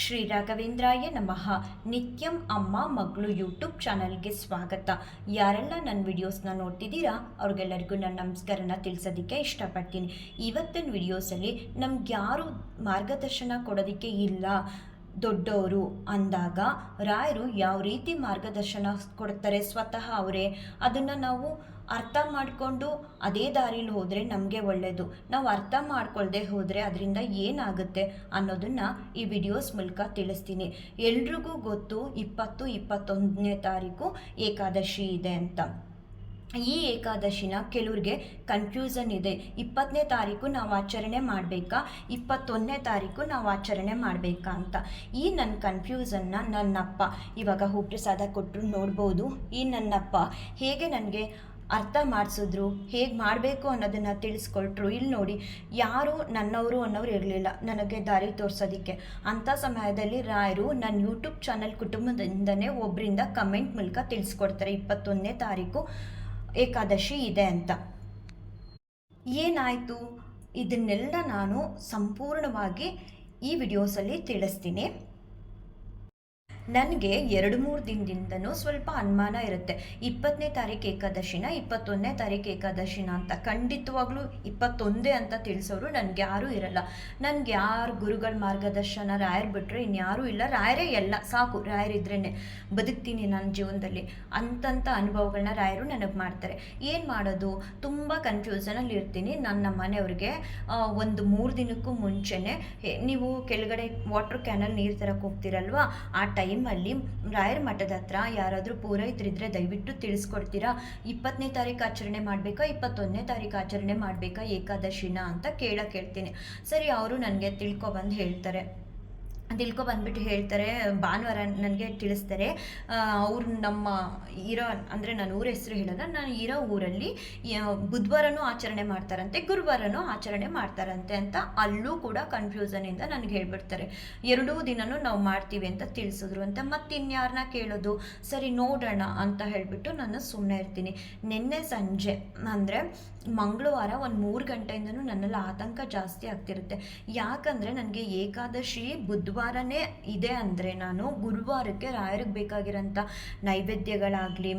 ಶ್ರೀ ರಾಘವೇಂದ್ರಾಯ ನಮಃ. ನಿತ್ಯಂ ಅಮ್ಮ ಮಗಳು ಯೂಟ್ಯೂಬ್ ಚಾನಲ್ಗೆ ಸ್ವಾಗತ. ಯಾರೆಲ್ಲ ನನ್ನ ವಿಡಿಯೋಸ್ನ ನೋಡ್ತಿದ್ದೀರಾ, ಅವ್ರಿಗೆಲ್ಲರಿಗೂ ನನ್ನ ನಮಸ್ಕಾರನ ತಿಳಿಸೋದಕ್ಕೆ ಇಷ್ಟಪಡ್ತೀನಿ. ಇವತ್ತಿನ ವಿಡಿಯೋಸಲ್ಲಿ ನಮ್ಗೆ ಯಾರು ಮಾರ್ಗದರ್ಶನ ಕೊಡೋದಕ್ಕೆ ಇಲ್ಲ. ದೊಡ್ಡವರು ಅಂದಾಗ ರಾಯರು ಯಾವ ರೀತಿ ಮಾರ್ಗದರ್ಶನ ಕೊಡ್ತಾರೆ ಸ್ವತಃ ಅವರೇ. ಅದನ್ನು ನಾವು ಅರ್ಥ ಮಾಡಿಕೊಂಡು ಅದೇ ದಾರಿಲಿ ಹೋದರೆ ನಮಗೆ ಒಳ್ಳೆಯದು ನಾವು ಅರ್ಥ ಮಾಡ್ಕೊಳ್ಳದೆ ಹೋದರೆ ಅದರಿಂದ ಏನಾಗುತ್ತೆ ಅನ್ನೋದನ್ನು ಈ ವಿಡಿಯೋಸ್ ಮೂಲಕ ತಿಳಿಸ್ತೀನಿ. ಎಲ್ರಿಗೂ ಗೊತ್ತು ಇಪ್ಪತ್ತು ಇಪ್ಪತ್ತೊಂದನೇ ತಾರೀಕು ಏಕಾದಶಿ ಇದೆ ಅಂತ. ಈ ಏಕಾದಶಿನ ಕೆಲವ್ರಿಗೆ ಕನ್ಫ್ಯೂಸನ್ ಇದೆ. ಇಪ್ಪತ್ತನೇ ತಾರೀಕು ನಾವು ಆಚರಣೆ ಮಾಡಬೇಕಾ? ಇಪ್ಪತ್ತೊಂದನೇ ತಾರೀಕು ನಾವು ಆಚರಣೆ ಮಾಡಬೇಕಾ ಅಂತ. ಈ ನನ್ನ ಕನ್ಫ್ಯೂಸನ್ನ ನನ್ನಪ್ಪ ಇವಾಗ ಹೂಪ್ರಸಾದ ಕೊಟ್ಟರು ನೋಡ್ಬೋದು. ಈ ನನ್ನಪ್ಪ ಹೇಗೆ ನನಗೆ ಅರ್ಥ ಮಾಡಿಸಿದ್ರು, ಹೇಗೆ ಮಾಡಬೇಕು ಅನ್ನೋದನ್ನು ತಿಳಿಸ್ಕೊಟ್ರು. ಇಲ್ಲಿ ನೋಡಿ, ಯಾರು ನನ್ನವರು ಅನ್ನೋರು ಇರಲಿಲ್ಲ ನನಗೆ ದಾರಿ ತೋರಿಸೋದಕ್ಕೆ. ಅಂಥ ಸಮಯದಲ್ಲಿ ರಾಯರು ನನ್ನ ಯೂಟ್ಯೂಬ್ ಚಾನಲ್ ಕುಟುಂಬದಿಂದನೇ ಒಬ್ಬರಿಂದ ಕಮೆಂಟ್ ಮೂಲಕ ತಿಳಿಸ್ಕೊಡ್ತಾರೆ, ಇಪ್ಪತ್ತೊಂದನೇ ತಾರೀಕು ಏಕಾದಶಿ ಇದೆ ಅಂತ. ಏನಾಯಿತು? ಇದನ್ನೆಲ್ಲ ನಾನು ಸಂಪೂರ್ಣವಾಗಿ ಈ ವಿಡಿಯೋಸಲ್ಲಿ ತಿಳಿಸ್ತೀನಿ. ನನಗೆ ಎರಡು ಮೂರು ದಿನದಿಂದನೂ ಸ್ವಲ್ಪ ಅನುಮಾನ ಇರುತ್ತೆ. ಇಪ್ಪತ್ತನೇ ತಾರೀಕು ಏಕಾದಶಿನ, ಇಪ್ಪತ್ತೊಂದನೇ ತಾರೀಕು ಏಕಾದಶಿನ ಅಂತ ಖಂಡಿತವಾಗ್ಲೂ ಇಪ್ಪತ್ತೊಂದೇ ಅಂತ ತಿಳಿಸೋರು ನನಗೆ ಯಾರೂ ಇರಲ್ಲ. ನನಗೆ ಯಾರು ಗುರುಗಳ ಮಾರ್ಗದರ್ಶನ ರಾಯರ್ ಬಿಟ್ಟರೆ ಇನ್ಯಾರೂ ಇಲ್ಲ. ರಾಯರೇ ಎಲ್ಲ, ಸಾಕು ರಾಯರಿದ್ರೇ ಬದುಕ್ತೀನಿ ನನ್ನ ಜೀವನದಲ್ಲಿ ಅಂತಂಥ ಅನುಭವಗಳನ್ನ ರಾಯರು ನನಗೆ ಮಾಡ್ತಾರೆ. ಏನು ಮಾಡೋದು? ತುಂಬ ಕನ್ಫ್ಯೂಸನಲ್ಲಿ ಇರ್ತೀನಿ. ನನ್ನ ಮನೆಯವ್ರಿಗೆ ಒಂದು ಮೂರು ದಿನಕ್ಕೂ ಮುಂಚೆನೇ ನೀವು ಕೆಳಗಡೆ ವಾಟರ್ ಕ್ಯಾನಲ್ ನೀರು ತರಕ್ಕೆ ಹೋಗ್ತೀರಲ್ವಾ? ಆ ಟೈಮಲ್ಲಿ ರಾಯರ ಮಠದ ಹತ್ರ ಯಾರಾದರೂ ಪೂರೈತರಿದ್ರೆ ದಯವಿಟ್ಟು ತಿಳಿಸ್ಕೊಡ್ತೀರಾ? ಇಪ್ಪತ್ತನೇ ತಾರೀಕು ಆಚರಣೆ ಮಾಡಬೇಕಾ? ಇಪ್ಪತ್ತೊಂದನೇ ತಾರೀಕು ಆಚರಣೆ ಮಾಡಬೇಕಾ ಏಕಾದಶಿನ ಅಂತ ಕೇಳಕ್ಕೆ ಹೇಳ್ತೀನಿ ಸರಿ, ಅವರು ನನಗೆ ತಿಳ್ಕೊಬಂದು ಹೇಳ್ತಾರೆ. ತಿಳ್ಕೊ ಬಂದ್ಬಿಟ್ಟು ಹೇಳ್ತಾರೆ, ಭಾನುವಾರ ನನಗೆ ತಿಳಿಸ್ತಾರೆ. ಅವ್ರು ನಮ್ಮ ಇರೋ, ಅಂದರೆ ನಾನು ಊರ ಹೆಸರು ಹೇಳಲ್ಲ ನಾನು ಇರೋ ಊರಲ್ಲಿ ಬುಧವಾರನೂ ಆಚರಣೆ ಮಾಡ್ತಾರಂತೆ, ಗುರುವಾರನೂ ಆಚರಣೆ ಮಾಡ್ತಾರಂತೆ ಅಂತ ಅಲ್ಲೂ ಕೂಡ ಕನ್ಫ್ಯೂಸನಿಂದ ನನಗೆ ಹೇಳ್ಬಿಡ್ತಾರೆ. ಎರಡೂ ದಿನನೂ ನಾವು ಮಾಡ್ತೀವಿ ಅಂತ ತಿಳಿಸಿದ್ರು ಅಂತ ಮತ್ತಿನ್ಯಾರನ್ನ ಕೇಳೋದು? ಸರಿ, ನೋಡೋಣ ಅಂತ ಹೇಳಿಬಿಟ್ಟು ನಾನು ಸುಮ್ಮನೆ ಇರ್ತೀನಿ. ನಿನ್ನೆ ಸಂಜೆ, ಅಂದರೆ ಮಂಗಳವಾರ ಒಂದು ಮೂರು ಗಂಟೆಯಿಂದನೂ ನನ್ನಲ್ಲಿ ಆತಂಕ ಜಾಸ್ತಿ ಆಗ್ತಿರುತ್ತೆ. ಯಾಕಂದರೆ ನನಗೆ ಏಕಾದಶಿ ಬುಧವಾರನೇ ಇದೆ ಅಂದರೆ ನಾನು ಗುರುವಾರಕ್ಕೆ ರಾಯರಿಗೆ ಬೇಕಾಗಿರೋಂಥ ನೈವೇದ್ಯಗಳಾಗಲಿ,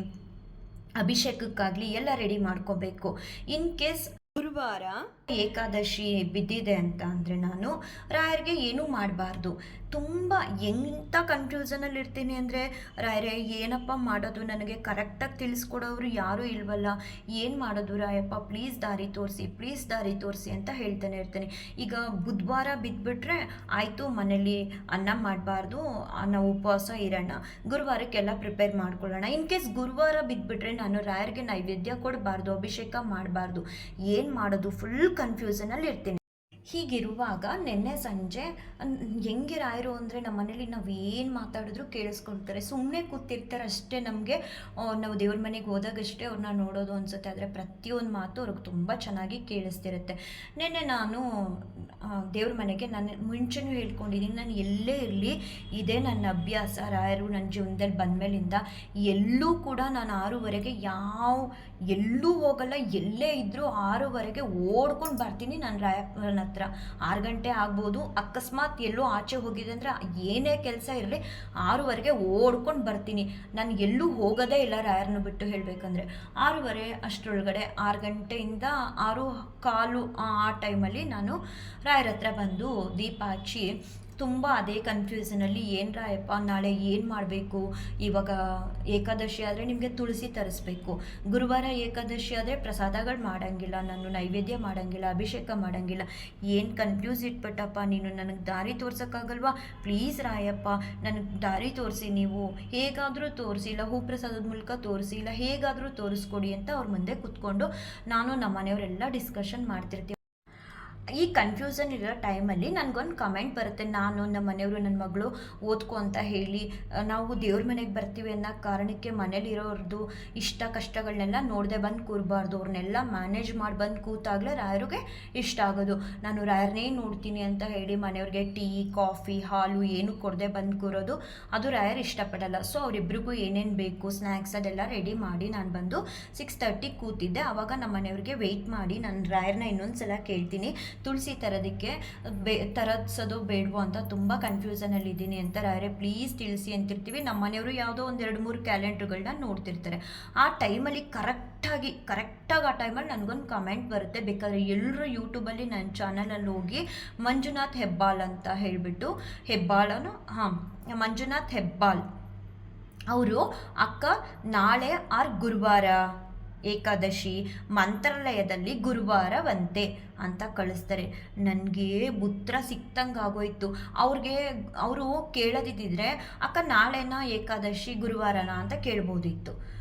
ಅಭಿಷೇಕಕ್ಕಾಗಲಿ ಎಲ್ಲ ರೆಡಿ ಮಾಡ್ಕೋಬೇಕು. ಇನ್ ಕೇಸ್ ಗುರುವಾರ ಏಕಾದಶಿ ಬಿದ್ದಿದೆ ಅಂತ ಅಂದರೆ ನಾನು ರಾಯರಿಗೆ ಏನೂ ಮಾಡಬಾರ್ದು. ತುಂಬ ಎಂಥ ಕನ್ಫ್ಯೂಸನಲ್ಲಿ ಇರ್ತೀನಿ ಅಂದರೆ, ರಾಯರೇ, ಏನಪ್ಪ ಮಾಡೋದು? ನನಗೆ ಕರೆಕ್ಟಾಗಿ ತಿಳಿಸ್ಕೊಡೋರು ಯಾರೂ ಇಲ್ವಲ್ಲ? ಏನು ಮಾಡೋದು ರಾಯಪ್ಪ? ಪ್ಲೀಸ್ ದಾರಿ ತೋರಿಸಿ ಪ್ಲೀಸ್ ದಾರಿ ತೋರಿಸಿ ಅಂತ ಹೇಳ್ತಾನೆ ಇರ್ತೀನಿ. ಈಗ ಬುಧವಾರ ಬಿದ್ದುಬಿಟ್ರೆ ಆಯಿತು, ಮನೇಲಿ ಅನ್ನ ಮಾಡಬಾರ್ದು ನಾವು ಉಪವಾಸ ಇರೋಣ. ಗುರುವಾರಕ್ಕೆಲ್ಲ ಪ್ರಿಪೇರ್ ಮಾಡ್ಕೊಳ್ಳೋಣ. ಇನ್ ಕೇಸ್ ಗುರುವಾರ ಬಿದ್ದುಬಿಟ್ರೆ ನಾನು ರಾಯರಿಗೆ ನೈವೇದ್ಯ ಕೊಡಬಾರ್ದು, ಅಭಿಷೇಕ ಮಾಡಬಾರ್ದು. ಏನು ಮಾಡೋದು? ಫುಲ್ ಕನ್ಫ್ಯೂಸನಲ್ಲಿ ಇರ್ತೀನಿ ಹೀಗಿರುವಾಗ ನಿನ್ನೆ ಸಂಜೆ ಹೆಂಗೆ ರಾಯರು ಅಂದರೆ ನಮ್ಮ ಮನೇಲಿ ನಾವು ಏನು ಮಾತಾಡಿದ್ರು ಕೇಳಿಸ್ಕೊಳ್ತಾರೆ. ಸುಮ್ಮನೆ ಕೂತಿರ್ತಾರೆ ಅಷ್ಟೇ ನಮಗೆ. ನಾವು ದೇವ್ರ ಮನೆಗೆ ಹೋದಾಗಷ್ಟೇ ಅವ್ರನ್ನ ನೋಡೋದು ಅನ್ಸುತ್ತೆ. ಆದರೆ ಪ್ರತಿಯೊಂದು ಮಾತು ಅವ್ರಿಗೆ ತುಂಬ ಚೆನ್ನಾಗಿ ಕೇಳಿಸ್ತಿರುತ್ತೆ. ನಿನ್ನೆ ನಾನು ದೇವ್ರ ಮನೆಗೆ ನಾನು ಮುಂಚೆನೂ ಹೇಳ್ಕೊಂಡಿದ್ದೀನಿ ನಾನು ಎಲ್ಲೇ ಇರಲಿ, ಇದೇ ನನ್ನ ಅಭ್ಯಾಸ. ರಾಯರು ನನ್ನ ಜೀವನದಲ್ಲಿ ಬಂದಮೇಲಿಂದ ಎಲ್ಲೂ ಕೂಡ ನಾನು ಆರೂವರೆಗೆ ಯಾವ, ಎಲ್ಲೂ ಹೋಗಲ್ಲ, ಎಲ್ಲೇ ಇದ್ದರೂ ಆರೂವರೆಗೆ ಓಡ್ಕೊಂಡು ಬರ್ತೀನಿ. ನಾನು ರಾಯಪ್ಪನ ಆರು ಗಂಟೆ ಆಗ್ಬೋದು. ಅಕಸ್ಮಾತ್ ಎಲ್ಲೋ ಆಚೆ ಹೋಗಿದೆ ಅಂದರೆ ಏನೇ ಕೆಲಸ ಇರಲಿ ಆರೂವರೆಗೆ ಓಡ್ಕೊಂಡು ಬರ್ತೀನಿ. ನಾನು ಎಲ್ಲೂ ಹೋಗೋದೇ ಇಲ್ಲ ರಾಯರನ್ನು ಬಿಟ್ಟು ಹೇಳಬೇಕಂದ್ರೆ. ಆರೂವರೆ ಅಷ್ಟರೊಳಗಡೆ ಆರು ಗಂಟೆಯಿಂದ ಆರು ಕಾಲು ಆ ಟೈಮಲ್ಲಿ ನಾನು ರಾಯರ ಹತ್ರ ಬಂದು ದೀಪ ಹಚ್ಚಿ ತುಂಬ ಅದೇ ಕನ್ಫ್ಯೂಸನಲ್ಲಿ ಏನು ರಾಯಪ್ಪ ನಾಳೆ ಏನು ಮಾಡಬೇಕು? ಇವಾಗ ಏಕಾದಶಿ ಆದರೆ ನಿಮಗೆ ತುಳಸಿ ತರಿಸ್ಬೇಕು. ಗುರುವಾರ ಏಕಾದಶಿ ಆದರೆ ಪ್ರಸಾದಗಳು ಮಾಡೋಂಗಿಲ್ಲ, ನಾನು ನೈವೇದ್ಯ ಮಾಡೋಂಗಿಲ್ಲ, ಅಭಿಷೇಕ ಮಾಡೋಂಗಿಲ್ಲ. ಏನು ಕನ್ಫ್ಯೂಸ್ ಇಟ್ಬಿಟ್ಟಪ್ಪ ನೀನು? ನನಗೆ ದಾರಿ ತೋರ್ಸೋಕ್ಕಾಗಲ್ವಾ? ಪ್ಲೀಸ್ ರಾಯಪ್ಪ, ನನಗೆ ದಾರಿ ತೋರಿಸಿ ನೀವು. ಹೇಗಾದರೂ ತೋರಿಸಿ ಇಲ್ಲ ಹೂಪ್ರಸಾದದ ಮೂಲಕ ತೋರಿಸಿ, ಇಲ್ಲ ಹೇಗಾದರೂ ತೋರಿಸ್ಕೊಡಿ ಅಂತ ಅವ್ರ ಮುಂದೆ ಕೂತ್ಕೊಂಡು ನಾನು ನಮ್ಮ ಮನೆಯವರೆಲ್ಲ ಡಿಸ್ಕಷನ್ ಮಾಡ್ತಿರ್ತೀವಿ. ಈ ಕನ್ಫ್ಯೂಸನ್ ಇರೋ ಟೈಮಲ್ಲಿ ನನಗೊಂದು ಕಮೆಂಟ್ ಬರುತ್ತೆ. ನಾನು ನಮ್ಮ ಮನೆಯವರು ನನ್ನ ಮಗಳು ಓದ್ಕೊ ಅಂತ ಹೇಳಿ ನಾವು ದೇವ್ರ ಮನೆಗೆ ಬರ್ತೀವಿ ಅನ್ನೋ ಕಾರಣಕ್ಕೆ ಮನೇಲಿರೋರ್ದು ಇಷ್ಟ ಕಷ್ಟಗಳನ್ನೆಲ್ಲ ನೋಡದೆ ಬಂದು ಕೂರಬಾರ್ದು. ಅವ್ರನ್ನೆಲ್ಲ ಮ್ಯಾನೇಜ್ ಮಾಡಿ ಬಂದು ಕೂತಾಗಲೇ ರಾಯರಿಗೆ ಇಷ್ಟ ಆಗೋದು. ನಾನು ರಾಯರನ್ನೇ ನೋಡ್ತೀನಿ ಅಂತ ಹೇಳಿ ಮನೆಯವ್ರಿಗೆ ಟೀ, ಕಾಫಿ, ಹಾಲು ಏನು ಕೊಡದೆ ಬಂದು ಕೂರೋದು, ಅದು ರಾಯರ್ ಇಷ್ಟಪಡಲ್ಲ. ಸೊ ಅವರಿಬ್ರಿಗೂ ಏನೇನು ಬೇಕು ಸ್ನ್ಯಾಕ್ಸ್ ಅದೆಲ್ಲ ರೆಡಿ ಮಾಡಿ ನಾನು ಬಂದು ಸಿಕ್ಸ್ ತರ್ಟಿಗೆ ಕೂತಿದ್ದೆ. ಆವಾಗ ನಮ್ಮ ಮನೆಯವ್ರಿಗೆ ವೆಯ್ಟ್ ಮಾಡಿ, ನಾನು ರಾಯರ್ನ ಇನ್ನೊಂದು ಸಲ ಕೇಳ್ತೀನಿ. ತುಳಸಿ ತರೋದಕ್ಕೆ ಬೇ ತರಿಸೋದು ಬೇಡವೋ ಅಂತ ತುಂಬ ಕನ್ಫ್ಯೂಸನಲ್ಲಿ ಇದ್ದೀನಿ ಅಂತಾರೆ ಅರೆ ಪ್ಲೀಸ್ ತಿಳಿಸಿ ಅಂತಿರ್ತೀವಿ. ನಮ್ಮ ಮನೆಯವರು ಯಾವುದೋ ಒಂದು ಎರಡು ಮೂರು ಕ್ಯಾಲೆಂಡ್ರ್ಗಳನ್ನ ನೋಡ್ತಿರ್ತಾರೆ. ಆ ಟೈಮಲ್ಲಿ ಕರೆಕ್ಟಾಗಿ ಕರೆಕ್ಟಾಗಿ ಆ ಟೈಮಲ್ಲಿ ನನಗೊಂದು ಕಮೆಂಟ್ ಬರುತ್ತೆ. ಬೇಕಾದರೆ ಎಲ್ಲರೂ ಯೂಟ್ಯೂಬಲ್ಲಿ ನನ್ನ ಚಾನಲಲ್ಲಿ ಹೋಗಿ ಮಂಜುನಾಥ್ ಹೆಬ್ಬಾಲ್ ಅಂತ ಹೇಳಿಬಿಟ್ಟು ಹೆಬ್ಬಾಳನು ಹಾಂ, ಮಂಜುನಾಥ್ ಹೆಬ್ಬಾಲ್. ಅವರು ಅಕ್ಕ ನಾಳೆ ಆರ್ ಗುರುವಾರ. ಏಕಾದಶಿ ಮಂತ್ರಾಲಯದಲ್ಲಿ ಗುರುವಾರವಂತೆ ಅಂತ ಕಳಿಸ್ತಾರೆ. ನನಗೆ ಪುತ್ರ ಸಿಕ್ತಂಗೆ ಆಗೋಯ್ತು ಅವ್ರಿಗೆ, ಅವರು ಕೇಳದಿದ್ದಿದ್ರೆ, ಅಕ್ಕ, ನಾಳೆನಾ ಏಕಾದಶಿ ಗುರುವಾರನ ಅಂತ ಕೇಳ್ಬೋದಿತ್ತು.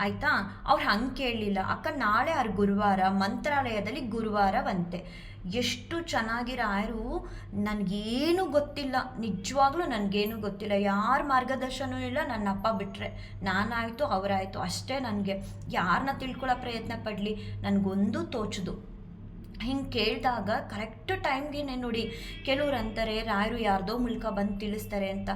ಆಯಿತಾ? ಅವ್ರು ಹಂಗೆ ಕೇಳಲಿಲ್ಲ. ಅಕ್ಕ, ನಾಳೆ ಅವ್ರ ಗುರುವಾರ, ಮಂತ್ರಾಲಯದಲ್ಲಿ ಗುರುವಾರವಂತೆ. ಎಷ್ಟು ಚೆನ್ನಾಗಿರೋ ಯಾರು ನನಗೇನು ಗೊತ್ತಿಲ್ಲ. ನಿಜವಾಗ್ಲೂ ನನಗೇನು ಗೊತ್ತಿಲ್ಲ. ಯಾರ ಮಾರ್ಗದರ್ಶನವೂ ಇಲ್ಲ. ನನ್ನ ಅಪ್ಪ ಬಿಟ್ಟರೆ ನಾನಾಯಿತು, ಅವರಾಯಿತು. ಅಷ್ಟೇ ನನಗೆ. ಯಾರನ್ನ ತಿಳ್ಕೊಳ್ಳೋ ಪ್ರಯತ್ನ ಪಡಲಿ. ನನಗೊಂದು ತೋಚದು. ಹಿಂಗೆ ಕೇಳಿದಾಗ ಕರೆಕ್ಟ್ ಟೈಮ್ಗೆ ನೋಡಿ ಕೆಲವ್ರು ಅಂತಾರೆ, ರಾಯರು ಯಾರ್ದೋ ಮೂಲಕ ಬಂದು ತಿಳಿಸ್ತಾರೆ ಅಂತ.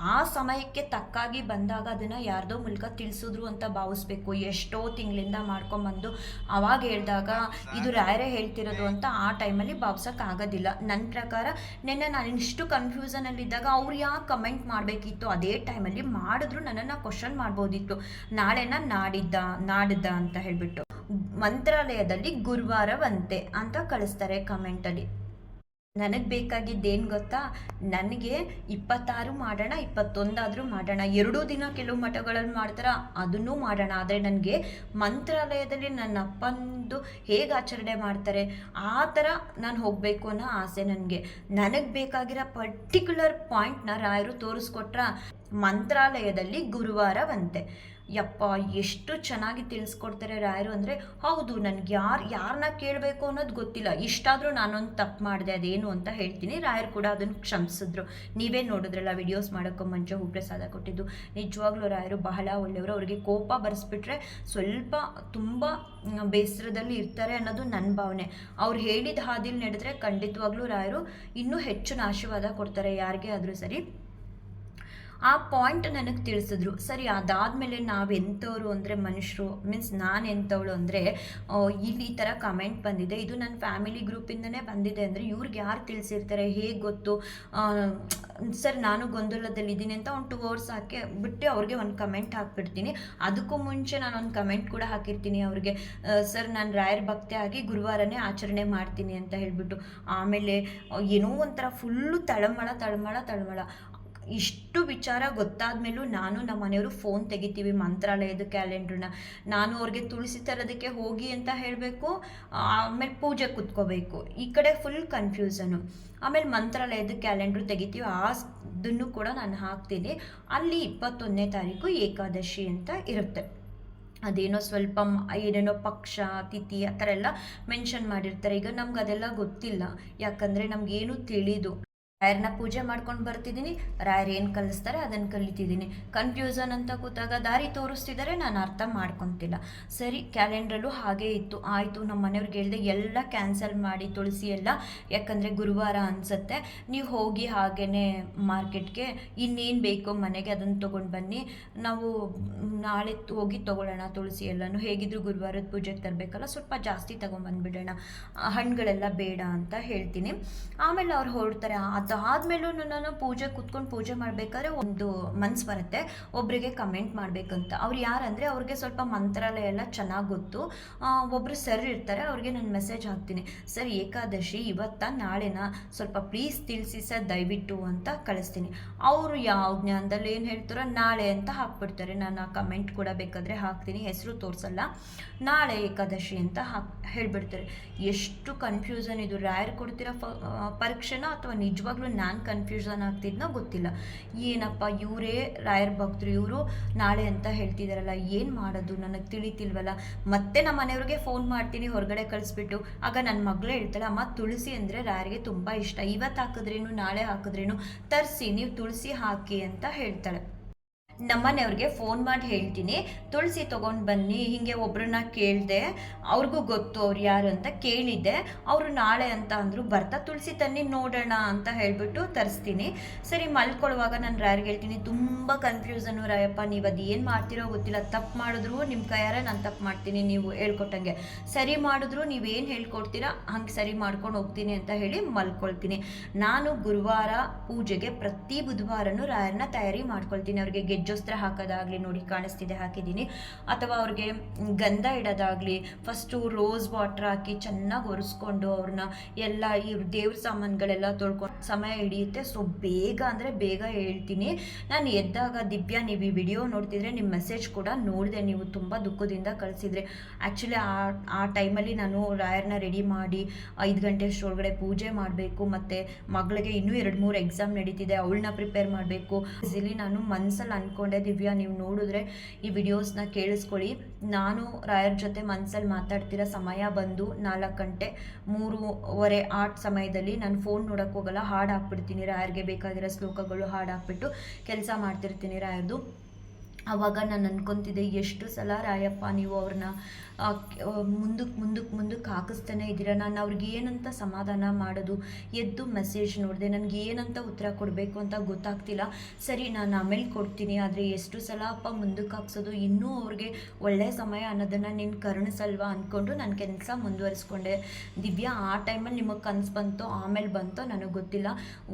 ಆ ಸಮಯಕ್ಕೆ ತಕ್ಕಾಗಿ ಬಂದಾಗ ಅದನ್ನು ಯಾರ್ದೋ ಮೂಲಕ ತಿಳಿಸಿದ್ರು ಅಂತ ಭಾವಿಸ್ಬೇಕು. ಎಷ್ಟೋ ತಿಂಗಳಿಂದ ಮಾಡ್ಕೊಂಬಂದು ಅವಾಗ ಹೇಳಿದಾಗ ಇದು ರಾಯರೇ ಹೇಳ್ತಿರೋದು ಅಂತ ಆ ಟೈಮಲ್ಲಿ ಭಾವ್ಸೋಕ್ಕಾಗೋದಿಲ್ಲ ನನ್ನ ಪ್ರಕಾರ ನಿನ್ನೆ ನಾನು ಇಷ್ಟು ಕನ್ಫ್ಯೂಸನಲ್ಲಿದ್ದಾಗ ಅವ್ರು ಯಾಕೆ ಕಮೆಂಟ್ ಮಾಡಬೇಕಿತ್ತು? ಅದೇ ಟೈಮಲ್ಲಿ ಮಾಡಿದ್ರು ನನ್ನನ್ನು ಕ್ವಶನ್ ಮಾಡ್ಬೋದಿತ್ತು. ನಾಳೆನ ನಾಡಿದ್ದ ನಾಡಿದ್ದ ಅಂತ ಹೇಳಿಬಿಟ್ಟು. ಮಂತ್ರಾಲಯದಲ್ಲಿ ಗುರುವಾರವಂತೆ ಅಂತ ಕಳಿಸ್ತಾರೆ ಕಮೆಂಟಲ್ಲಿ ನನಗೆ ಬೇಕಾಗಿದ್ದೇನು ಗೊತ್ತಾ? ನನಗೆ ಇಪ್ಪತ್ತಾರು ಮಾಡೋಣ, ಇಪ್ಪತ್ತೊಂದಾದರೂ ಮಾಡೋಣ. ಎರಡೂ ದಿನ ಕೆಲವು ಮಠಗಳಲ್ಲಿ ಮಾಡ್ತಾರ, ಅದನ್ನೂ ಮಾಡೋಣ. ಆದರೆ ನನಗೆ ಮಂತ್ರಾಲಯದಲ್ಲಿ ನನ್ನ ಅಪ್ಪಂದು ಹೇಗೆ ಆಚರಣೆ ಮಾಡ್ತಾರೆ, ಆ ಥರ ನಾನು ಹೋಗಬೇಕು ಅನ್ನೋ ಆಸೆ ನನಗೆ. ನನಗೆ ಬೇಕಾಗಿರೋ ಪರ್ಟಿಕ್ಯುಲರ್ ಪಾಯಿಂಟ್ನ ರಾಯರು ತೋರಿಸ್ಕೊಟ್ರ ಮಂತ್ರಾಲಯದಲ್ಲಿ ಗುರುವಾರವಂತೆ. ಯಪ್ಪ, ಎಷ್ಟು ಚೆನ್ನಾಗಿ ತಿಳಿಸ್ಕೊಡ್ತಾರೆ ರಾಯರು ಅಂದರೆ, ಹೌದು, ನನಗೆ ಯಾರು ಯಾರನ್ನ ಕೇಳಬೇಕು ಅನ್ನೋದು ಗೊತ್ತಿಲ್ಲ. ಇಷ್ಟಾದರೂ ನಾನೊಂದು ತಪ್ಪು ಮಾಡಿದೆ, ಅದೇನು ಅಂತ ಹೇಳ್ತೀನಿ. ರಾಯರು ಕೂಡ ಅದನ್ನು ಕ್ಷಮಿಸಿದ್ರು. ನೀವೇ ನೋಡಿದ್ರಲ್ಲ ವಿಡಿಯೋಸ್ ಮಾಡೋಕ್ಕೂ ಮುಂಚೆ ಹೂಪ್ರಸಾದ ಕೊಟ್ಟಿದ್ದು. ನಿಜವಾಗ್ಲೂ ರಾಯರು ಬಹಳ ಒಳ್ಳೆಯವರು. ಅವರಿಗೆ ಕೋಪ ಬರೆಸ್ಬಿಟ್ರೆ ಸ್ವಲ್ಪ ತುಂಬ ಬೇಸರದಲ್ಲಿ ಇರ್ತಾರೆ ಅನ್ನೋದು ನನ್ನ ಭಾವನೆ. ಅವ್ರು ಹೇಳಿದ ಹಾದಿಲಿ ನಡೆದ್ರೆ ಖಂಡಿತವಾಗ್ಲೂ ರಾಯರು ಇನ್ನೂ ಹೆಚ್ಚಿನ ಆಶೀರ್ವಾದ ಕೊಡ್ತಾರೆ, ಯಾರಿಗೆ ಆದರೂ ಸರಿ. ಆ ಪಾಯಿಂಟ್ ನನಗೆ ತಿಳಿಸಿದ್ರು. ಸರಿ, ಅದಾದಮೇಲೆ ನಾವು ಎಂಥವ್ರು ಅಂದರೆ ಮನುಷ್ಯರು ಮೀನ್ಸ್ ನಾನು ಎಂಥವಳು ಅಂದರೆ ಇಲ್ಲಿ ಈ ಥರ ಕಮೆಂಟ್ ಬಂದಿದೆ. ಇದು ನನ್ನ ಫ್ಯಾಮಿಲಿ ಗ್ರೂಪಿಂದನೇ ಬಂದಿದೆ ಅಂದರೆ ಇವ್ರಿಗೆ ಯಾರು ತಿಳಿಸಿರ್ತಾರೆ? ಹೇಗೆ ಗೊತ್ತು? ಸರ್, ನಾನು ಗೊಂದಲದಲ್ಲಿ ಇದ್ದೀನಿ ಅಂತ ಒಂದು ಟೂ ಅವರ್ಸ್ ಹಾಕಿ ಬಿಟ್ಟು ಅವ್ರಿಗೆ ಒಂದು ಕಮೆಂಟ್ ಹಾಕಿಬಿಡ್ತೀನಿ. ಅದಕ್ಕೂ ಮುಂಚೆ ನಾನು ಒಂದು ಕಮೆಂಟ್ ಕೂಡ ಹಾಕಿರ್ತೀನಿ ಅವ್ರಿಗೆ. ಸರ್, ನಾನು ರಾಯರ್ ಭಕ್ತಿ ಆಗಿ ಗುರುವಾರನೇ ಆಚರಣೆ ಮಾಡ್ತೀನಿ ಅಂತ ಹೇಳಿಬಿಟ್ಟು. ಆಮೇಲೆ, ಏನೋ ಒಂಥರ ಫುಲ್ಲು ತಳಮಳ ತಳಮಳ ತಳಮಳ. ಇಷ್ಟು ವಿಚಾರ ಗೊತ್ತಾದ್ಮೇಲೂ ನಾನು ನಮ್ಮ ಮನೆಯವರು ಫೋನ್ ತೆಗಿತೀವಿ ಮಂತ್ರಾಲಯದ ಕ್ಯಾಲೆಂಡ್ರನ್ನ ನಾನು ಅವ್ರಿಗೆ ತುಳಸಿ ತರೋದಕ್ಕೆ ಹೋಗಿ ಅಂತ ಹೇಳಬೇಕು, ಆಮೇಲೆ ಪೂಜೆ ಕುತ್ಕೋಬೇಕು. ಈ ಕಡೆ ಫುಲ್ ಕನ್ಫ್ಯೂಸನು ಆಮೇಲೆ ಮಂತ್ರಾಲಯದ ಕ್ಯಾಲೆಂಡ್ರು ತೆಗಿತೀವಿ, ಆ ಅದನ್ನು ಕೂಡ ನಾನು ಹಾಕ್ತೀನಿ. ಅಲ್ಲಿ ಇಪ್ಪತ್ತೊಂದನೇ ತಾರೀಕು ಏಕಾದಶಿ ಅಂತ ಇರುತ್ತೆ. ಅದೇನೋ ಸ್ವಲ್ಪ, ಏನೇನೋ ಪಕ್ಷ, ತಿಥಿ, ಆ ಥರ ಎಲ್ಲ ಮೆನ್ಷನ್ ಮಾಡಿರ್ತಾರೆ. ಈಗ ನಮ್ಗೆ ಅದೆಲ್ಲ ಗೊತ್ತಿಲ್ಲ. ಯಾಕಂದರೆ ನಮಗೇನು ತಿಳಿದು ರಾಯರ್ನ ಪೂಜೆ ಮಾಡ್ಕೊಂಡು ಬರ್ತಿದ್ದೀನಿ. ರಾಯರ್ ಏನು ಕಲಿಸ್ತಾರೆ ಅದನ್ನು ಕಲಿತಿದ್ದೀನಿ. ಕನ್ಫ್ಯೂಸನ್ ಅಂತ ಕೂತಾಗ ದಾರಿ ತೋರಿಸ್ತಿದ್ದಾರೆ ನಾನು ಅರ್ಥ ಮಾಡ್ಕೊತಿಲ್ಲ. ಸರಿ, ಕ್ಯಾಲೆಂಡ್ರಲ್ಲೂ ಹಾಗೇ ಇತ್ತು. ಆಯಿತು ನಮ್ಮ ಮನೆಯವ್ರಿಗೆ ಹೇಳಿದೆ, ಎಲ್ಲ ಕ್ಯಾನ್ಸಲ್ ಮಾಡಿ ತುಳಸಿ ಎಲ್ಲ, ಯಾಕಂದರೆ ಗುರುವಾರ ಅನಿಸುತ್ತೆ. ನೀವು ಹೋಗಿ ಹಾಗೇ ಮಾರ್ಕೆಟ್ಗೆ, ಇನ್ನೇನು ಬೇಕೋ ಮನೆಗೆ ಅದನ್ನು ತೊಗೊಂಡು ಬನ್ನಿ. ನಾವು ನಾಳೆ ಹೋಗಿ ತೊಗೊಳ್ಳೋಣ ತುಳಸಿ ಎಲ್ಲನೂ. ಹೇಗಿದ್ರು ಗುರುವಾರದ ಪೂಜೆಗೆ ತರಬೇಕಲ್ಲ, ಸ್ವಲ್ಪ ಜಾಸ್ತಿ ತೊಗೊಂಡ್ಬಂದ್ಬಿಡೋಣ ಹಣ್ಣುಗಳೆಲ್ಲ ಬೇಡ ಅಂತ ಹೇಳ್ತೀನಿ. ಆಮೇಲೆ ಅವ್ರು ಹೊರಡ್ತಾರೆ ಅದಾದ್ಮೇಲೂ ನಾನು ಪೂಜೆ ಕುತ್ಕೊಂಡು ಪೂಜೆ ಮಾಡಬೇಕಾದ್ರೆ ಒಂದು ಮನ್ಸು ಬರುತ್ತೆ. ಒಬ್ಬರಿಗೆ ಕಮೆಂಟ್ ಮಾಡಬೇಕಂತ. ಅವ್ರು ಯಾರಂದರೆ ಅವ್ರಿಗೆ ಸ್ವಲ್ಪ ಮಂತ್ರಾಲಯ ಎಲ್ಲ ಚೆನ್ನಾಗಿ ಗೊತ್ತು. ಒಬ್ಬರು ಸರ್ ಇರ್ತಾರೆ, ಅವ್ರಿಗೆ ನಾನು ಮೆಸೇಜ್ ಹಾಕ್ತೀನಿ. ಸರ್ ಏಕಾದಶಿ ಇವತ್ತ, ನಾಳೆನ? ಸ್ವಲ್ಪ ಪ್ಲೀಸ್ ತಿಳಿಸಿ ಸರ್ ದಯವಿಟ್ಟು ಅಂತ ಕಳಿಸ್ತೀನಿ. ಅವರು ಯಾವ ಜ್ಞಾನದಲ್ಲಿ ಏನು ಹೇಳ್ತಾರೋ ನಾಳೆ ಅಂತ ಹಾಕ್ಬಿಡ್ತಾರೆ. ನಾನು ಆ ಕಮೆಂಟ್ ಕೂಡ ಬೇಕಾದರೆ ಹಾಕ್ತೀನಿ. ಹೆಸರು ತೋರಿಸಲ್ಲ. ನಾಳೆ ಏಕಾದಶಿ ಅಂತ ಹಾಕ್ ಹೇಳಿಬಿಡ್ತಾರೆ. ಎಷ್ಟು ಕನ್ಫ್ಯೂಸನ್ ಇದು. ರಾಯರ್ ಕೊಡ್ತಿರೋ ಪರೀಕ್ಷೆನ ಅಥವಾ ನಿಜವಾಗ ನಿಜವಾಗ್ಲೂ ನಾನು ಕನ್ಫ್ಯೂಷನ್ ಆಗ್ತಿದ್ನೋ ಗೊತ್ತಿಲ್ಲ. ಏನಪ್ಪ ಇವರೇ ರಾಯರ್ ಭಕ್ತರು, ಇವರು ನಾಳೆ ಅಂತ ಹೇಳ್ತಿದ್ದಾರಲ್ಲ ಏನು ಮಾಡೋದು? ನನಗೆ ತಿಳಿತಿಲ್ವಲ್ಲ. ಮತ್ತೆ ನಮ್ಮ ಮನೆಯವ್ರಿಗೆ ಫೋನ್ ಮಾಡ್ತೀನಿ, ಹೊರಗಡೆ ಕಳಿಸ್ಬಿಟ್ಟು. ಆಗ ನನ್ನ ಮಗಳೇ ಹೇಳ್ತಾಳೆ, ಅಮ್ಮ, ತುಳಸಿ ಅಂದರೆ ರಾಯರಿಗೆ ತುಂಬ ಇಷ್ಟ. ಇವತ್ತು ಹಾಕಿದ್ರೇನು, ನಾಳೆ ಹಾಕಿದ್ರೇನು, ತರಿಸಿ, ನೀವು ತುಳಸಿ ಹಾಕಿ ಅಂತ ಹೇಳ್ತಾಳೆ. ನಮ್ಮನೆಯವ್ರಿಗೆ ಫೋನ್ ಮಾಡಿ ಹೇಳ್ತೀನಿ. ತುಳಸಿ ತೊಗೊಂಡು ಬನ್ನಿ, ಹೀಗೆ ಒಬ್ರನ್ನ ಕೇಳಿದೆ, ಅವ್ರಿಗೂ ಗೊತ್ತು ಅವ್ರು ಯಾರು ಅಂತ ಕೇಳಿದ್ದೆ. ಅವರು ನಾಳೆ ಅಂತ ಅಂದರು, ಬರ್ತಾ ತುಳಸಿ ತನ್ನಿ ನೋಡೋಣ ಅಂತ ಹೇಳಿಬಿಟ್ಟು ತರಿಸ್ತೀನಿ. ಸರಿ ಮಲ್ಕೊಳ್ಳುವಾಗ ನಾನು ರಾಯರ್ಗೆ ಹೇಳ್ತೀನಿ, ತುಂಬ ಕನ್ಫ್ಯೂಸನ್ನು ರಾಯಪ್ಪ, ನೀವು ಅದು ಏನು ಮಾಡ್ತಿರೋ ಗೊತ್ತಿಲ್ಲ. ತಪ್ಪು ಮಾಡಿದ್ರು ನಿಮ್ಮ ಕೈಯಾರ ನಾನು ತಪ್ಪು ಮಾಡ್ತೀನಿ ನೀವು ಹೇಳ್ಕೊಟ್ಟಂಗೆ. ಸರಿ ಮಾಡಿದ್ರು ನೀವೇನು ಹೇಳ್ಕೊಡ್ತೀರಾ, ಹಂಗೆ ಸರಿ ಮಾಡ್ಕೊಂಡು ಹೋಗ್ತೀನಿ ಅಂತ ಹೇಳಿ ಮಲ್ಕೊಳ್ತೀನಿ. ನಾನು ಗುರುವಾರ ಪೂಜೆಗೆ ಪ್ರತಿ ಬುಧವಾರನೂ ರಾಯರನ್ನ ತಯಾರಿ ಮಾಡ್ಕೊಳ್ತೀನಿ. ಅವ್ರಿಗೆ ಗೆಜ್ಜೋಸ್ತ್ರ ಹಾಕೋದಾಗಲಿ, ನೋಡಿ ಕಾಣಿಸ್ತಿದೆ, ಹಾಕಿದ್ದೀನಿ. ಅಥವಾ ಅವ್ರಿಗೆ ಗಂಧ ಇಡೋದಾಗಲಿ ಫಸ್ಟು ರೋಸ್ ವಾಟ್ರ್ ಹಾಕಿ ಚೆನ್ನಾಗಿ ಒರೆಸ್ಕೊಂಡು ಅವ್ರನ್ನ ಎಲ್ಲ ಈ ದೇವ್ರ ಸಾಮಾನುಗಳೆಲ್ಲ ತೊಳ್ಕೊಂಡು ಸಮಯ ಹಿಡಿಯುತ್ತೆ. ಸೊ ಬೇಗ ಅಂದರೆ ಬೇಗ ಹೇಳ್ತೀನಿ. ನಾನು ಎದ್ದಾಗ ದಿವ್ಯಾ, ನೀವು ಈ ವಿಡಿಯೋ ನೋಡ್ತಿದ್ರೆ ನಿಮ್ಮ ಮೆಸೇಜ್ ಕೂಡ ನೋಡಿದೆ. ನೀವು ತುಂಬ ದುಃಖದಿಂದ ಕಳಿಸಿದ್ರೆ. ಆ್ಯಕ್ಚುಲಿ ಆ ಆ ಟೈಮಲ್ಲಿ ನಾನು ರಾಯರ್ನ ರೆಡಿ ಮಾಡಿ ಐದು ಗಂಟೆ ಅಷ್ಟರೊಳಗಡೆ ಪೂಜೆ ಮಾಡಬೇಕು. ಮತ್ತು ಮಗಳಿಗೆ ಇನ್ನೂ ಎರಡು ಮೂರು ಎಕ್ಸಾಮ್ ನಡೀತಿದೆ. ಅವಳನ್ನ ಪ್ರಿಪೇರ್ ಮಾಡಬೇಕು. ಇಲ್ಲಿ ನಾನು ಮನಸ್ಸಲ್ಲಿ ಅಂದ್ಕೊಂಡೆ ದಿವ್ಯಾ ನೀವು ನೋಡಿದ್ರೆ ಈ ವಿಡಿಯೋಸ್ನ ಕೇಳಿಸ್ಕೊಳ್ಳಿ. ನಾನು ರಾಯರ್ ಜೊತೆ ಮನಸ್ಸಲ್ಲಿ ಮಾತಾಡ್ತಿರೋ ಸಮಯ ಬಂದು ನಾಲ್ಕು ಗಂಟೆ, ಮೂರುವರೆ ಆಟ್ ಸಮಯದಲ್ಲಿ ನಾನು ಫೋನ್ ನೋಡೋಕ್ಕೆ ಹೋಗಲ್ಲ, ಹಾಡು ಹಾಕ್ಬಿಡ್ತೀನಿ. ರಾಯರ್ಗೆ ಬೇಕಾಗಿರೋ ಶ್ಲೋಕಗಳು ಹಾಡು ಹಾಕ್ಬಿಟ್ಟು ಕೆಲಸ ಮಾಡ್ತಿರ್ತೀನಿ ರಾಯರ್ದು. ಆವಾಗ ನಾನು ಅನ್ಕೊತಿದ್ದೆ, ಎಷ್ಟು ಸಲ ರಾಯಪ್ಪ ನೀವು ಅವ್ರನ್ನ ಮುಂದಕ್ಕೆ ಮುಂದಕ್ಕೆ ಮುಂದಕ್ಕೆ ಹಾಕಿಸ್ತಾನೆ ಇದ್ದೀರಾ? ನಾನು ಅವ್ರಿಗೆ ಏನಂತ ಸಮಾಧಾನ ಮಾಡೋದು? ಎದ್ದು ಮೆಸೇಜ್ ನೋಡಿದೆ, ನನಗೆ ಏನಂತ ಉತ್ತರ ಕೊಡಬೇಕು ಅಂತ ಗೊತ್ತಾಗ್ತಿಲ್ಲ. ಸರಿ, ನಾನು ಆಮೇಲೆ ಕೊಡ್ತೀನಿ, ಆದರೆ ಎಷ್ಟು ಸಲ ಅಪ್ಪ ಮುಂದಕ್ಕೆ ಹಾಕ್ಸೋದು? ಇನ್ನೂ ಅವ್ರಿಗೆ ಒಳ್ಳೆಯ ಸಮಯ ಅನ್ನೋದನ್ನು ನೀನು ಕರುಣಿಸಲ್ವಾ ಅಂದ್ಕೊಂಡು ನಾನು ಕೆಲಸ ಮುಂದುವರಿಸ್ಕೊಂಡೆ. ದಿವ್ಯಾ, ಆ ಟೈಮಲ್ಲಿ ನಿಮಗೆ ಕನಸು ಬಂತೋ, ಆಮೇಲೆ ಬಂತೋ ನನಗೆ ಗೊತ್ತಿಲ್ಲ.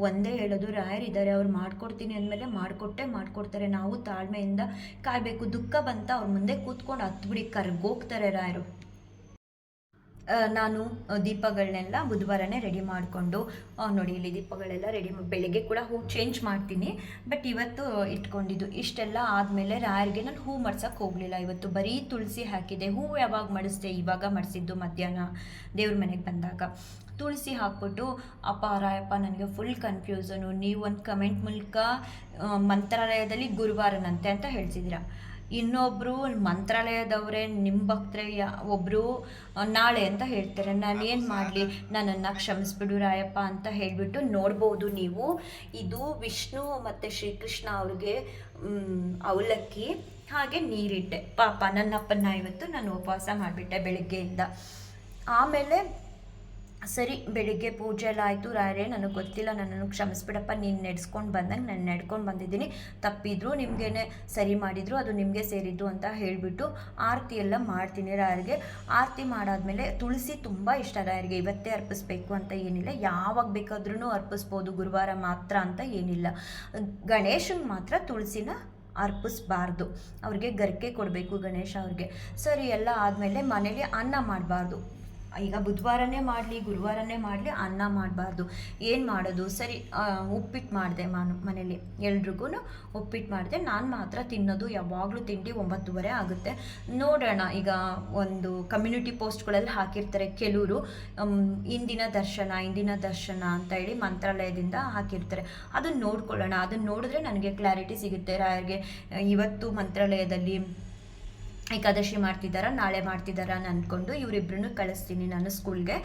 ಒಂದೇ ಹೇಳೋದು, ರಾಯರ್ ಇದ್ದಾರೆ ಅವ್ರು ಮಾಡ್ಕೊಡ್ತೀನಿ ಅಂದಮೇಲೆ ಮಾಡಿಕೊಟ್ಟೆ ಮಾಡಿಕೊಡ್ತಾರೆ. ನಾವು ತಾಳ್ಮೆಯಿಂದ ಕಾಯಬೇಕು. ದುಃಖ ಬಂತ ಅವ್ರ ಮುಂದೆ ಕೂತ್ಕೊಂಡು ಹತ್ಬಿಡಿ, ಕರ್ಗೋಗ್ತಾರೆ. ರಾಯರು ನಾನು ದೀಪಗಳನ್ನೆಲ್ಲ ಬುಧವಾರನೇ ರೆಡಿ ಮಾಡಿಕೊಂಡು ನೋಡಿ ಇಲ್ಲಿ ದೀಪಗಳೆಲ್ಲ ರೆಡಿ ಬೆಳಗ್ಗೆ ಕೂಡ ಹೂ ಚೇಂಜ್ ಮಾಡ್ತೀನಿ. ಬಟ್ ಇವತ್ತು ಇಟ್ಕೊಂಡಿದ್ದು ಇಷ್ಟೆಲ್ಲ ಆದಮೇಲೆ ರಾಯರಿಗೆ ನಾನು ಹೂ ಮಡ್ಸೋಕ್ಕೆ ಹೋಗಲಿಲ್ಲ ಇವತ್ತು. ಬರೀ ತುಳಸಿ ಹಾಕಿದೆ. ಹೂ ಯಾವಾಗ ಮಡಿಸ್ದೆ? ಇವಾಗ ಮಡಿಸಿದ್ದು ಮಧ್ಯಾಹ್ನ ದೇವ್ರ ಮನೆಗೆ ಬಂದಾಗ. ತುಳಸಿ ಹಾಕ್ಬಿಟ್ಟು, ಅಪ್ಪ, ರಾಯಪ್ಪ, ನನಗೆ ಫುಲ್ ಕನ್ಫ್ಯೂಸನು ನೀವು ಒಂದು ಕಮೆಂಟ್ ಮೂಲಕ ಮಂತ್ರಾಲಯದಲ್ಲಿ ಗುರುವಾರನಂತೆ ಅಂತ ಹೇಳ್ತಿದ್ದೀರಾ ಇನ್ನೊಬ್ಬರು ಮಂತ್ರಾಲಯದವರೇ ನಿಮ್ಮ ಭಕ್ತರೆ ಒಬ್ಬರು ನಾಳೆ ಅಂತ ಹೇಳ್ತಾರೆ. ನಾನು ಏನು ಮಾಡಲಿ? ನನ್ನನ್ನು ಕ್ಷಮಿಸ್ಬಿಡು ರಾಯಪ್ಪ ಅಂತ ಹೇಳಿಬಿಟ್ಟು ನೋಡ್ಬೋದು ನೀವು. ಇದು ವಿಷ್ಣು ಮತ್ತು ಶ್ರೀಕೃಷ್ಣ ಅವ್ರಿಗೆ ಅವಲಕ್ಕಿ ಹಾಗೆ ನೀರಿಟ್ಟೆ. ಪಾಪ ನನ್ನಪ್ಪನ ಇವತ್ತು ನಾನು ಉಪವಾಸ ಮಾಡಿಬಿಟ್ಟೆ ಬೆಳಗ್ಗೆಯಿಂದ. ಆಮೇಲೆ ಸರಿ, ಬೆಳಿಗ್ಗೆ ಪೂಜೆ ಎಲ್ಲ ಆಯಿತು. ರಾಯರೇ, ನನಗೆ ಗೊತ್ತಿಲ್ಲ, ನನ್ನನ್ನು ಕ್ಷಮಿಸ್ಬಿಡಪ್ಪ, ನೀನು ನೆಡ್ಸ್ಕೊಂಡು ಬಂದಂಗೆ ನಾನು ನಡ್ಕೊಂಡು ಬಂದಿದ್ದೀನಿ. ತಪ್ಪಿದ್ರು, ನಿಮಗೇನೆ ಸರಿ ಮಾಡಿದ್ರು, ಅದು ನಿಮಗೆ ಸೇರಿದ್ದು ಅಂತ ಹೇಳಿಬಿಟ್ಟು ಆರತಿ ಎಲ್ಲ ಮಾಡ್ತೀನಿ ರಾಯರಿಗೆ. ಆರತಿ ಮಾಡಾದಮೇಲೆ ತುಳಸಿ ತುಂಬ ಇಷ್ಟ ರಾಯರಿಗೆ. ಇವತ್ತೇ ಅರ್ಪಿಸ್ಬೇಕು ಅಂತ ಏನಿಲ್ಲ. ಯಾವಾಗ ಬೇಕಾದ್ರೂ ಅರ್ಪಿಸ್ಬೋದು, ಗುರುವಾರ ಮಾತ್ರ ಅಂತ ಏನಿಲ್ಲ. ಗಣೇಶನಿಗೆ ಮಾತ್ರ ತುಳಸಿನ ಅರ್ಪಿಸ್ಬಾರ್ದು. ಅವ್ರಿಗೆ ಗರಿಕೆ ಕೊಡಬೇಕು ಗಣೇಶ ಅವ್ರಿಗೆ. ಸರಿ, ಎಲ್ಲ ಆದಮೇಲೆ ಮನೇಲಿ ಅನ್ನ ಮಾಡಬಾರ್ದು. ಈಗ ಬುಧವಾರನೇ ಮಾಡಲಿ, ಗುರುವಾರನೇ ಮಾಡಲಿ, ಅನ್ನ ಮಾಡಬಾರ್ದು. ಏನು ಮಾಡೋದು? ಸರಿ ಉಪ್ಪಿಟ್ಟು ಮಾಡಿದೆ ನಾನು ಮನೇಲಿ. ಎಲ್ರಿಗೂ ಉಪ್ಪಿಟ್ಟು ಮಾಡಿದೆ. ನಾನು ಮಾತ್ರ ತಿನ್ನೋದು ಯಾವಾಗಲೂ ತಿಂಡಿ ಒಂಬತ್ತುವರೆ ಆಗುತ್ತೆ. ನೋಡೋಣ, ಈಗ ಒಂದು ಕಮ್ಯುನಿಟಿ ಪೋಸ್ಟ್ಗಳಲ್ಲಿ ಹಾಕಿರ್ತಾರೆ ಕೆಲವರು ಇಂದಿನ ದರ್ಶನ ಇಂದಿನ ದರ್ಶನ ಅಂತ ಹೇಳಿ ಮಂತ್ರಾಲಯದಿಂದ ಹಾಕಿರ್ತಾರೆ. ಅದನ್ನು ನೋಡ್ಕೊಳ್ಳೋಣ. ಅದನ್ನು ನೋಡಿದ್ರೆ ನನಗೆ ಕ್ಲಾರಿಟಿ ಸಿಗುತ್ತೆ. ರಾಯರ್ಗೆ, ಇವತ್ತು ಮಂತ್ರಾಲಯದಲ್ಲಿ ಏಕಾದಶಿ ಮಾಡ್ತಿದ್ದಾರಾ ನಾಳೆ ಮಾಡ್ತಿದ್ದಾರಾ ಅಂತ ಅಂದ್ಕೊಂಡು ಇವರಿಬ್ಬರನ್ನು ಕಳಿಸ್ತೀನಿ ನಾನು ಸ್ಕೂಲ್ಗೆ.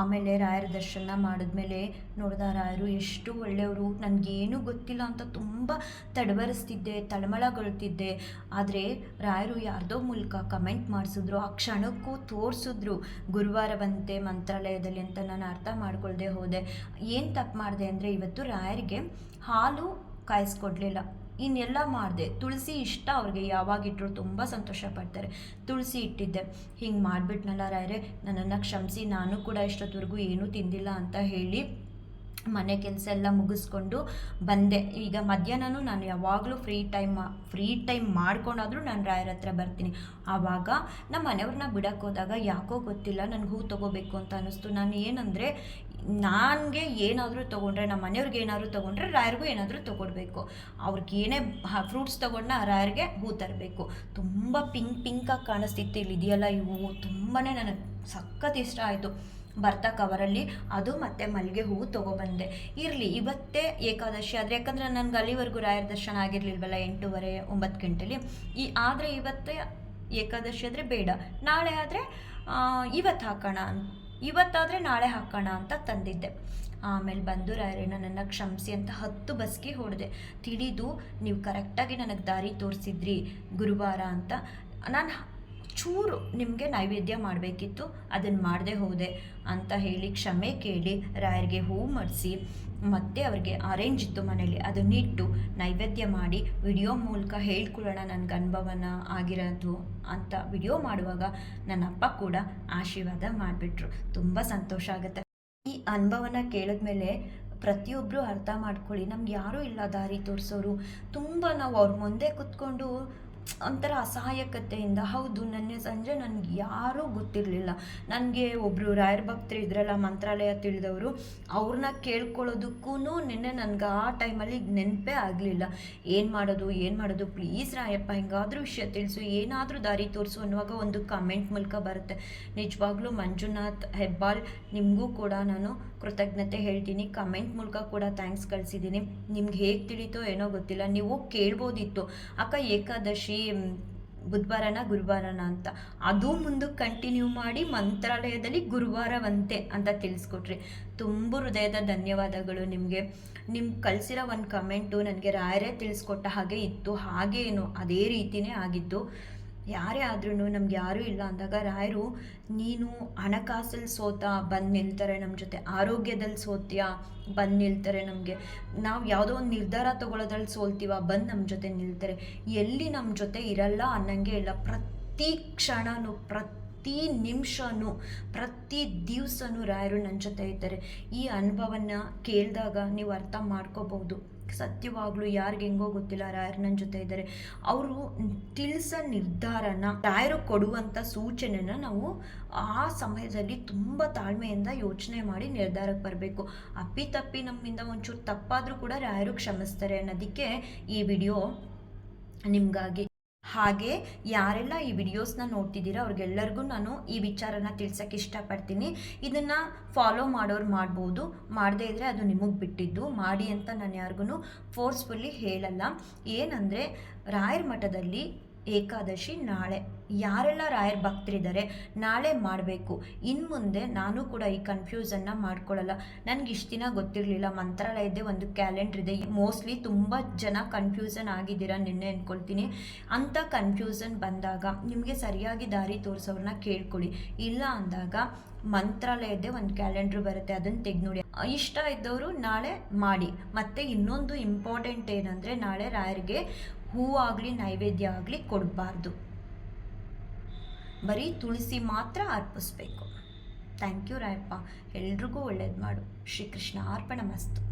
ಆಮೇಲೆ ರಾಯರ ದರ್ಶನ ಮಾಡಿದ್ಮೇಲೆ ನೋಡಿದ ರಾಯರು ಎಷ್ಟು ಒಳ್ಳೆಯವರು, ನನಗೇನು ಗೊತ್ತಿಲ್ಲ ಅಂತ ತುಂಬ ತಡವರಿಸ್ತಿದ್ದೆ ತಳಮಳಗೊಳ್ತಿದ್ದೆ. ಆದರೆ ರಾಯರು ಯಾರ್ದೋ ಮೂಲಕ ಕಮೆಂಟ್ ಮಾಡಿಸಿದ್ರು, ಆ ಕ್ಷಣಕ್ಕೂ ತೋರಿಸಿದ್ರು, ಗುರುವಾರವಂತೆ ಮಂತ್ರಾಲಯದಲ್ಲಿ ಅಂತ ನಾನು ಅರ್ಥ ಮಾಡ್ಕೊಳ್ದೆ ಹೋದೆ. ಏನು ತಪ್ಪು ಮಾಡಿದೆ ಅಂದರೆ ಇವತ್ತು ರಾಯರಿಗೆ ಹಾಲು ಕಾಯಿಸ್ಕೊಡ್ಲಿಲ್ಲ. ಇನ್ನೆಲ್ಲ ಮಾಡಿದೆ. ತುಳಸಿ ಇಷ್ಟ ಅವ್ರಿಗೆ. ಯಾವಾಗಿಟ್ಟರು ತುಂಬ ಸಂತೋಷ ಪಡ್ತಾರೆ. ತುಳಸಿ ಇಟ್ಟಿದ್ದೆ. ಹಿಂಗೆ ಮಾಡಿಬಿಟ್ನಲ್ಲ ರಾಯರೆ, ನನ್ನನ್ನು ಕ್ಷಮಿಸಿ, ನಾನು ಕೂಡ ಇಷ್ಟೊತ್ತವರೆಗೂ ಏನೂ ತಿಂದಿಲ್ಲ ಅಂತ ಹೇಳಿ ಮನೆ ಕೆಲಸ ಎಲ್ಲ ಮುಗಿಸ್ಕೊಂಡು ಬಂದೆ. ಈಗ ಮಧ್ಯಾಹ್ನನೂ ನಾನು ಯಾವಾಗಲೂ ಫ್ರೀ ಟೈಮ್ ಫ್ರೀ ಟೈಮ್ ಮಾಡ್ಕೊಂಡಾದರೂ ನಾನು ರಾಯರ ಹತ್ರ ಬರ್ತೀನಿ. ಆವಾಗ ನಮ್ಮ ಮನೆಯವ್ರನ್ನ ಬಿಡಕ್ಕೆ ಹೋದಾಗ ಯಾಕೋ ಗೊತ್ತಿಲ್ಲ, ನನಗೆ ಹೂ ತೊಗೋಬೇಕು ಅಂತ ಅನ್ನಿಸ್ತು. ನಾನು ಏನಂದರೆ, ನನಗೆ ಏನಾದರೂ ತೊಗೊಂಡ್ರೆ ನಮ್ಮ ಮನೆಯವ್ರಿಗೆ ಏನಾದರೂ ತೊಗೊಂಡ್ರೆ ರಾಯರಿಗೂ ಏನಾದರೂ ತೊಗೊಡ್ಬೇಕು. ಅವ್ರಿಗೆ ಏನೇ ಫ್ರೂಟ್ಸ್ ತೊಗೊಂಡ್ನ ರಾಯರಿಗೆ ಹೂ ತರಬೇಕು. ತುಂಬ ಪಿಂಕ್ ಪಿಂಕಾಗಿ ಕಾಣಿಸ್ತಿತ್ತು. ಇಲ್ಲಿ ಇದೆಯಲ್ಲ ಇವು ತುಂಬಾ ನನಗೆ ಸಖತ್ ಇಷ್ಟ ಆಯಿತು. ಬರ್ತಾ ಕವರಲ್ಲಿ ಅದು ಮತ್ತು ಮಲ್ಲಿಗೆ ಹೂವು ತೊಗೊಬಂದೆ. ಇರಲಿ, ಇವತ್ತೇ ಏಕಾದಶಿ ಆದರೆ, ಯಾಕಂದರೆ ನನಗೆ ಅಲ್ಲಿವರೆಗೂ ರಾಯರ ದರ್ಶನ ಆಗಿರಲಿಲ್ವಲ್ಲ, ಎಂಟೂವರೆ, ಒಂಬತ್ತು ಗಂಟೆಲಿ. ಈ, ಆದರೆ ಇವತ್ತೇ ಏಕಾದಶಿ ಆದರೆ ಬೇಡ. ನಾಳೆ ಆದರೆ ಇವತ್ತು ಹಾಕೋಣ ಇವತ್ತಾದರೆ ನಾಳೆ ಹಾಕೋಣ ಅಂತ ತಂದಿದ್ದೆ. ಆಮೇಲೆ ಬಂದು ರಾಯರೇ ನನ್ನ ಕ್ಷಮಿಸಿ ಅಂತ ಹತ್ತು ಬಸ್ಗೆ ಹೊಡೆದೆ. ತಿಳಿದು, ನೀವು ಕರೆಕ್ಟಾಗಿ ನನಗೆ ದಾರಿ ತೋರಿಸಿದ್ರಿ ಗುರುವಾರ ಅಂತ. ನಾನು ಚೂರು ನಿಮಗೆ ನೈವೇದ್ಯ ಮಾಡಬೇಕಿತ್ತು ಅದನ್ನು ಮಾಡದೆ ಹೋದೆ ಅಂತ ಹೇಳಿ ಕ್ಷಮೆ ಕೇಳಿ ರಾಯರಿಗೆ ಹೂ ಮಾಡಿಸಿ, ಮತ್ತೆ ಅವ್ರಿಗೆ ಅರೇಂಜ್ ಇತ್ತು ಮನೇಲಿ. ಅದನ್ನಿಟ್ಟು ನೈವೇದ್ಯ ಮಾಡಿ ವಿಡಿಯೋ ಮೂಲಕ ಹೇಳ್ಕೊಳ್ಳೋಣ ನನಗೆ ಅನುಭವನ ಆಗಿರೋದು ಅಂತ ವಿಡಿಯೋ ಮಾಡುವಾಗ ನನ್ನ ಅಪ್ಪ ಕೂಡ ಆಶೀರ್ವಾದ ಮಾಡಿಬಿಟ್ರು. ತುಂಬ ಸಂತೋಷ ಆಗುತ್ತೆ. ಈ ಅನುಭವನ ಕೇಳಿದ್ಮೇಲೆ ಪ್ರತಿಯೊಬ್ಬರು ಅರ್ಥ ಮಾಡ್ಕೊಳ್ಳಿ. ನಮ್ಗೆ ಯಾರೂ ಇಲ್ಲ ದಾರಿ ತೋರಿಸೋರು. ತುಂಬ ನಾವು ಅವ್ರ ಮುಂದೆ ಕುತ್ಕೊಂಡು ಒಂಥರ ಅಸಹಾಯಕತೆಯಿಂದ, ಹೌದು, ನೆನ್ನೆ ಸಂಜೆ ನನಗೆ ಯಾರೂ ಗೊತ್ತಿರಲಿಲ್ಲ. ನನಗೆ ಒಬ್ಬರು ರಾಯರ ಭಕ್ತರು ಇದ್ರಲ್ಲ, ಮಂತ್ರಾಲಯ ತಿಳಿದವರು, ಅವ್ರನ್ನ ಕೇಳ್ಕೊಳ್ಳೋದಕ್ಕೂ ನಿನ್ನೆ ನನಗೆ ಆ ಟೈಮಲ್ಲಿ ನೆನಪೇ ಆಗಲಿಲ್ಲ. ಏನು ಮಾಡೋದು ಏನು ಮಾಡೋದು, ಪ್ಲೀಸ್ ರಾಯಪ್ಪ, ಹೆಂಗಾದರೂ ವಿಷಯ ತಿಳಿಸು, ಏನಾದರೂ ದಾರಿ ತೋರಿಸು ಅನ್ನುವಾಗ ಒಂದು ಕಮೆಂಟ್ ಮೂಲಕ ಬರುತ್ತೆ. ನಿಜವಾಗ್ಲೂ ಮಂಜುನಾಥ್ ಹೆಬ್ಬಾಳ್, ನಿಮಗೂ ಕೂಡ ನಾನು ಕೃತಜ್ಞತೆ ಹೇಳ್ತೀನಿ. ಕಮೆಂಟ್ ಮೂಲಕ ಕೂಡ ಥ್ಯಾಂಕ್ಸ್ ಕಳಿಸಿದ್ದೀನಿ. ನಿಮ್ಗೆ ಹೇಗೆ ತಿಳಿತೋ ಏನೋ ಗೊತ್ತಿಲ್ಲ. ನೀವು ಕೇಳ್ಬೋದಿತ್ತು. ಅಕ್ಕ ಏಕಾದಶಿ ಬುಧವಾರನ ಗುರುವಾರನ ಅಂತ. ಅದು ಮುಂದಕ್ಕೆ ಕಂಟಿನ್ಯೂ ಮಾಡಿ ಮಂತ್ರಾಲಯದಲ್ಲಿ ಗುರುವಾರವಂತೆ ಅಂತ ತಿಳಿಸ್ಕೊಟ್ರಿ. ತುಂಬ ಹೃದಯದ ಧನ್ಯವಾದಗಳು ನಿಮಗೆ. ನಿಮ್ಮ ಕಳಿಸಿರೋ ಒಂದು ಕಮೆಂಟು ನನಗೆ ರಾಯರೇ ತಿಳಿಸ್ಕೊಟ್ಟ ಹಾಗೆ ಇತ್ತು. ಹಾಗೇನು, ಅದೇ ರೀತಿಯೇ ಆಗಿದ್ದು. ಯಾರೇ ಆದ್ರೂ ನಮ್ಗೆ ಯಾರೂ ಇಲ್ಲ ಅಂದಾಗ ರಾಯರು, ನೀನು ಹಣಕಾಸಲ್ಲಿ ಸೋತ ಬಂದು ನಿಲ್ತಾರೆ ನಮ್ಮ ಜೊತೆ ಆರೋಗ್ಯದಲ್ಲಿ ಸೋತ್ಯಾ, ಬಂದು ನಿಲ್ತಾರೆ ನಮಗೆ. ನಾವು ಯಾವುದೋ ಒಂದು ನಿರ್ಧಾರ ತಗೊಳ್ಳೋದ್ರಲ್ಲಿ ಸೋಲ್ತೀವ, ಬಂದು ನಮ್ಮ ಜೊತೆ ನಿಲ್ತಾರೆ. ಎಲ್ಲಿ ನಮ್ಮ ಜೊತೆ ಇರಲ್ಲ ಅನ್ನಂಗೆ ಇಲ್ಲ. ಪ್ರತಿ ಕ್ಷಣನೂ, ಪ್ರತಿ ನಿಮಿಷನೂ, ಪ್ರತಿ ದಿವಸನೂ ರಾಯರು ನನ್ನ ಜೊತೆ ಇದ್ದಾರೆ. ಈ ಅನುಭವನ ಕೇಳಿದಾಗ ನೀವು ಅರ್ಥ ಮಾಡ್ಕೋಬಹುದು. ಸತ್ಯವಾಗ್ಲೂ ಯಾರಿಗೆ ಹೆಂಗೋ ಗೊತ್ತಿಲ್ಲ ರಾಯರ್ ನನ್ನ ಜೊತೆ ಇದ್ದಾರೆ ಅವರು ತಿಳಿಸೋ ನಿರ್ಧಾರನ ರಾಯರು ಕೊಡುವಂಥ ಸೂಚನೆನ ನಾವು ಆ ಸಮಯದಲ್ಲಿ ತುಂಬ ತಾಳ್ಮೆಯಿಂದ ಯೋಚನೆ ಮಾಡಿ ನಿರ್ಧಾರಕ್ಕೆ ಬರಬೇಕು. ಅಪ್ಪಿ ತಪ್ಪಿ ನಮ್ಮಿಂದ ಒಂಚೂರು ತಪ್ಪಾದರೂ ಕೂಡ ರಾಯರು ಕ್ಷಮಿಸ್ತಾರೆ ಅನ್ನೋದಕ್ಕೆ ಈ ವಿಡಿಯೋ ನಿಮಗಾಗಿ. ಹಾಗೆ ಯಾರೆಲ್ಲ ಈ ವಿಡಿಯೋಸ್ನ ನೋಡ್ತಿದ್ದೀರಾ ಅವ್ರಿಗೆಲ್ಲರಿಗೂ ನಾನು ಈ ವಿಚಾರನ ತಿಳ್ಸಕ್ಕೆ ಇಷ್ಟಪಡ್ತೀನಿ. ಇದನ್ನು ಫಾಲೋ ಮಾಡೋರು ಮಾಡ್ಬೋದು. ಮಾಡದೇ ಇದ್ದರೆ ಅದು ನಿಮಗೆ ಬಿಟ್ಟಿದ್ದು. ಮಾಡಿ ಅಂತ ನಾನು ಯಾರಿಗೂ ಫೋರ್ಸ್ಫುಲ್ಲಿ ಹೇಳಲ್ಲ. ಏನಂದರೆ ರಾಯರ ಮಠದಲ್ಲಿ ಏಕಾದಶಿ ನಾಳೆ. ಯಾರೆಲ್ಲ ರಾಯರ್ ಭಕ್ತರಿದ್ದಾರೆ ನಾಳೆ ಮಾಡಬೇಕು. ಇನ್ನು ಮುಂದೆ ನಾನು ಕೂಡ ಈ ಕನ್ಫ್ಯೂಸನ್ನ ಮಾಡ್ಕೊಳ್ಳಲ್ಲ. ನನಗೆ ಇಷ್ಟು ದಿನ ಗೊತ್ತಿರಲಿಲ್ಲ. ಮಂತ್ರಾಲಯದ್ದೇ ಒಂದು ಕ್ಯಾಲೆಂಡ್ರ್ ಇದೆ. ಮೋಸ್ಟ್ಲಿ ತುಂಬ ಜನ ಕನ್ಫ್ಯೂಸನ್ ಆಗಿದ್ದೀರಾ ನಿನ್ನೆ ಅಂದ್ಕೊಳ್ತೀನಿ ಅಂಥ ಕನ್ಫ್ಯೂಸನ್ ಬಂದಾಗ ನಿಮಗೆ ಸರಿಯಾಗಿ ದಾರಿ ತೋರಿಸೋರನ್ನ ಕೇಳ್ಕೊಳ್ಳಿ. ಇಲ್ಲ ಅಂದಾಗ ಮಂತ್ರಾಲಯದ್ದೇ ಒಂದು ಕ್ಯಾಲೆಂಡ್ರ್ ಬರುತ್ತೆ. ಅದನ್ನು ತೆಗೆದು ನೋಡಿ. ಇಷ್ಟ ಇದ್ದವರು ನಾಳೆ ಮಾಡಿ. ಮತ್ತು ಇನ್ನೊಂದು ಇಂಪಾರ್ಟೆಂಟ್ ಏನಂದರೆ ನಾಳೆ ರಾಯರಿಗೆ ಹೂವಾಗಲಿ, ನೈವೇದ್ಯ ಆಗಲಿ ಕೊಡಬಾರ್ದು. ಬರೀ ತುಳಸಿ ಮಾತ್ರ ಅರ್ಪಿಸ್ಬೇಕು. Thank you Rayappa. ಎಲ್ರಿಗೂ ಒಳ್ಳೇದು ಮಾಡು. ಶ್ರೀಕೃಷ್ಣ ಅರ್ಪಣ ಮಸ್ತು.